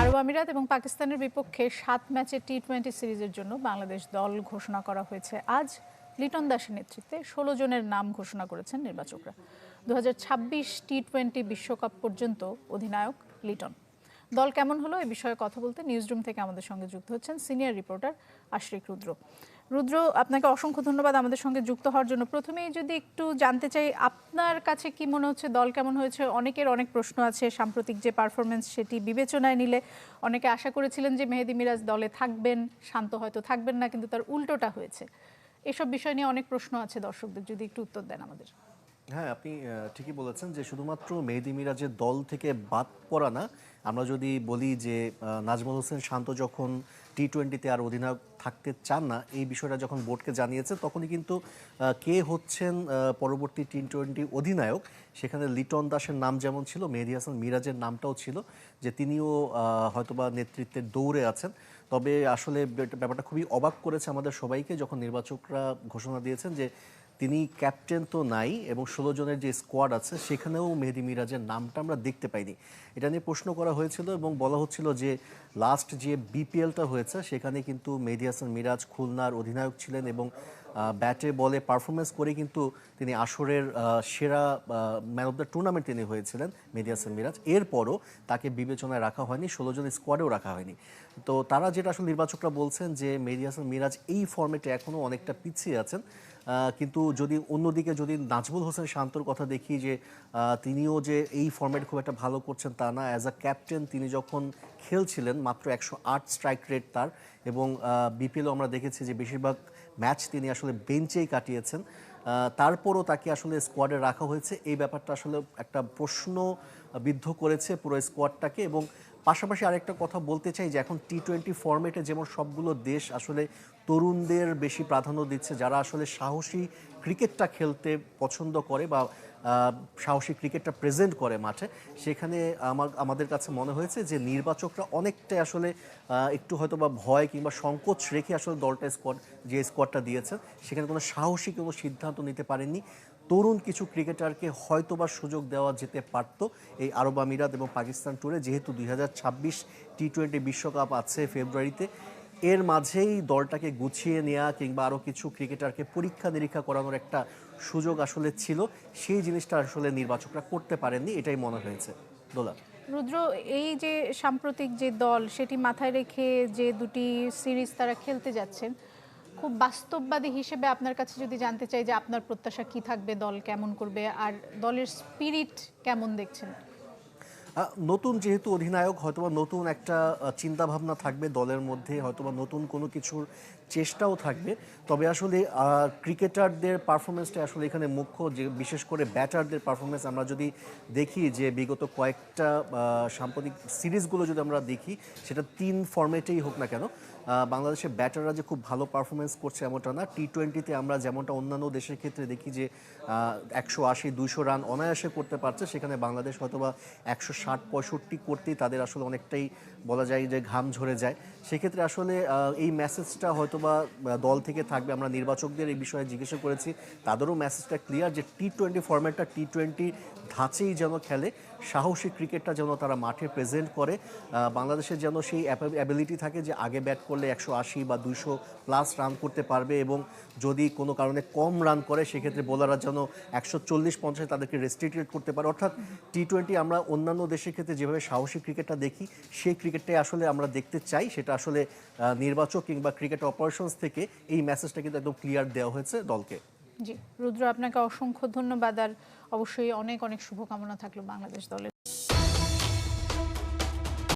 আরব আমিরাত এবং পাকিস্তানের বিপক্ষে সাত ম্যাচে টি টোয়েন্টি সিরিজের জন্য বাংলাদেশ দল ঘোষণা করা হয়েছে। আজ লিটন দাসের নেতৃত্বে ষোলো জনের নাম ঘোষণা করেছেন নির্বাচকরা। দু টি টোয়েন্টি বিশ্বকাপ পর্যন্ত অধিনায়ক লিটন। দল কেমন হলো এ বিষয়ে কথা বলতে নিউজরুম থেকে আমাদের সঙ্গে যুক্ত হচ্ছেন সিনিয়র রিপোর্টার আশরিক রুদ্র। রুদ্র, আপনাকে অসংখ্য ধন্যবাদ আমাদের সঙ্গে যুক্ত হওয়ার জন্য। প্রথমেই যদি একটু জানতে চাই, আপনার কাছে কি মনে হচ্ছে, দল কেমন হয়েছে? অনেকের অনেক প্রশ্ন আছে, সাম্প্রতিক যে পারফরমেন্স সেটি বিবেচনায় নিলে। অনেকে আশা করেছিলেন যে মেহেদি মিরাজ দলে থাকবেন, শান্ত হয়তো থাকবেন না, কিন্তু তার উল্টোটা হয়েছে। এসব বিষয় নিয়ে অনেক প্রশ্ন আছে দর্শকদের, যদি একটু উত্তর দেন আমাদের। হ্যাঁ আপনি ঠিকই বলেছেন যে শুধুমাত্র মেহেদি মিরাজের দল থেকে বাদ পড়া না, আমরা যদি বলি যে নাজমুল হোসেন শান্ত যখন টি টোয়েন্টিতে আর অধিনায়ক থাকতে চান না, এই বিষয়টা যখন বোর্ডকে জানিয়েছে, তখনই কিন্তু কে হচ্ছেন পরবর্তী টি টোয়েন্টি অধিনায়ক, সেখানে লিটন দাসের নাম যেমন ছিল, মেহেদি হাসান মিরাজের নামটাও ছিল, যে তিনিও হয়তোবা নেতৃত্বের দৌড়ে আছেন। তবে আসলে ব্যাপারটা খুবই অবাক করেছে আমাদের সবাইকে, যখন নির্বাচকরা ঘোষণা দিয়েছেন যে তিনি ক্যাপ্টেন তো নাই এবং ষোলো জনের যে স্কোয়াড আছে, সেখানেও মেহেদি মিরাজের নামটা আমরা দেখতে পাইনি। এটা নিয়ে প্রশ্ন করা হয়েছিল এবং বলা হচ্ছিল যে লাস্ট যে বিপিএলটা হয়েছে, সেখানে কিন্তু মেহেদি হাসান মিরাজ খুলনার অধিনায়ক ছিলেন এবং ব্যাটে, বলে পারফরমেন্স করে কিন্তু তিনি আসরের সেরা ম্যান অফ দ্য টুর্নামেন্ট তিনি হয়েছিলেন মেহেদি হাসান মিরাজ। এরপরও তাকে বিবেচনায় রাখা হয়নি, ষোলো জন স্কোয়াডেও রাখা হয়নি। তো তারা যেটা আসলে নির্বাচকরা বলছেন যে মেহেদি হাসান মিরাজ এই ফর্মেটে এখনও অনেকটা পিছিয়ে আছেন। কিন্তু যদি অন্যদিকে যদি নাজমুল হোসেন শান্তর কথা দেখি যে তিনিও যে এই ফর্মেট খুব একটা ভালো করছেন তা না, অ্যাজ আ ক্যাপ্টেন তিনি যখন খেলছিলেন মাত্র একশো আট স্ট্রাইক রেট তার এবং বিপিএলও আমরা দেখেছি যে বেশিরভাগ ম্যাচ তিনি আসলে বেঞ্চেই কাটিয়েছেন। তারপরও তাকে আসলে স্কোয়াডে রাখা হয়েছে। এই ব্যাপারটা আসলে একটা প্রশ্ন বিদ্ধ করেছে পুরো স্কোয়াডটাকে এবং পাশাপাশি আরেকটা কথা বলতে চাই যে এখন টি টোয়েন্টি ফর্মেটে যেমন সবগুলো দেশ আসলে তরুণদের বেশি প্রাধান্য দিচ্ছে, যারা আসলে সাহসী ক্রিকেটটা খেলতে পছন্দ করে বা সাহসী ক্রিকেটটা প্রেজেন্ট করে মাঠে, সেখানে আমার, আমাদের কাছে মনে হয়েছে যে নির্বাচকরা অনেকটাই আসলে একটু হয়তো বা ভয় কিংবা সংকোচ রেখে আসলে দলটা স্কোয়াড যে স্কোয়াডটা দিয়েছেন, সেখানে কোনো সাহসী কোনো সিদ্ধান্ত নিতে পারেননি। তরুণ কিছু ক্রিকেটারকে হয়তোবা সুযোগ দেওয়া যেতে পারত এই আরব আমিরাত এবং পাকিস্তান ট্যুরে যেহেতু দুই হাজার ছাব্বিশ টি টোয়েন্টি বিশ্বকাপ আছে ফেব্রুয়ারিতে এর মাঝেই দলটাকে গুছিয়ে নেওয়া কিংবা আরও কিছু ক্রিকেটারকে পরীক্ষা নিরীক্ষা করানোর একটা সুযোগ আসলে ছিল, সেই জিনিসটা আসলে নির্বাচকরা করতে পারেননি, এটাই মনে হয়েছে। দোলা রুদ্র, এই যে সাম্প্রতিক যে দল, সেটি মাথায় রেখে যে দুটি সিরিজ তারা খেলতে যাচ্ছেন, খুব বাস্তববাদী হিসেবে আপনার কাছে যদি জানতে চাই যে আপনার প্রত্যাশা কি থাকবে, দল কেমন করবে, আর দলের স্পিরিট কেমন দেখছেন? নতুন যেহেতু অধিনায়ক, হয়তোবা নতুন একটা চিন্তা ভাবনা থাকবে দলের মধ্যে, হয়তোবা নতুন কোনো কিছুর চেষ্টাও থাকবে। তবে আসলে ক্রিকেটারদের পারফরমেন্সটা আসলে এখানে মুখ্য, যে বিশেষ করে ব্যাটারদের পারফরমেন্স আমরা যদি দেখি যে বিগত কয়েকটা সাম্প্রতিক সিরিজগুলো যদি আমরা দেখি, সেটা তিন ফর্মেটেই হোক না কেন বাংলাদেশের ব্যাটাররা যে খুব ভালো পারফরমেন্স করছে এমনটা না। টি টোয়েন্টিতে আমরা যেমনটা অন্যান্য দেশের ক্ষেত্রে দেখি যে একশো আশি, দুইশো রান অনায়াসে করতে পারছে। সেখানে বাংলাদেশ হয়তোবা একশো ষাট, পঁয়ষট্টি করতেই তাদের আসলে অনেকটাই বলা যায় যে ঘাম ঝরে যায়। সেক্ষেত্রে আসলে এই মেসেজটা হয়তোবা দল থেকে থাকবে। আমরা নির্বাচকদের এই বিষয়ে জিজ্ঞাসা করেছি। তাদেরও মেসেজটা ক্লিয়ার যে টি টোয়েন্টি ফর্ম্যাটটা টি টোয়েন্টি ধাঁচেই যেন খেলে, সাহসী ক্রিকেটটা যেন তারা মাঠে প্রেজেন্ট করে। বাংলাদেশের যেন সেই অ্যাবিলিটি থাকে যে আগে ব্যাট করলে একশো আশি বা দুইশো প্লাস রান করতে পারবে এবং যদি কোনো কারণে কম রান করে, সেক্ষেত্রে বোলাররা যেন একশো চল্লিশ, পঞ্চাশে তাদেরকে রেস্ট্রিক্টেড করতে পারে। অর্থাৎ টি টোয়েন্টি আমরা অন্যান্য দেশের ক্ষেত্রে যেভাবে সাহসী ক্রিকেটটা দেখি, সেই ক্রিকেটটাই আসলে আমরা দেখতে চাই। সেটা আসলে নির্বাচক কিংবা ক্রিকেট অপারেশনস থেকে এই মেসেজটা কিন্তু একদম ক্লিয়ার দেওয়া হয়েছে দলকে। জি। রুদ্র, আপনাকে অসংখ্য ধন্যবাদ। আর অবশ্যই অনেক অনেক শুভকামনা থাকল বাংলাদেশ দলের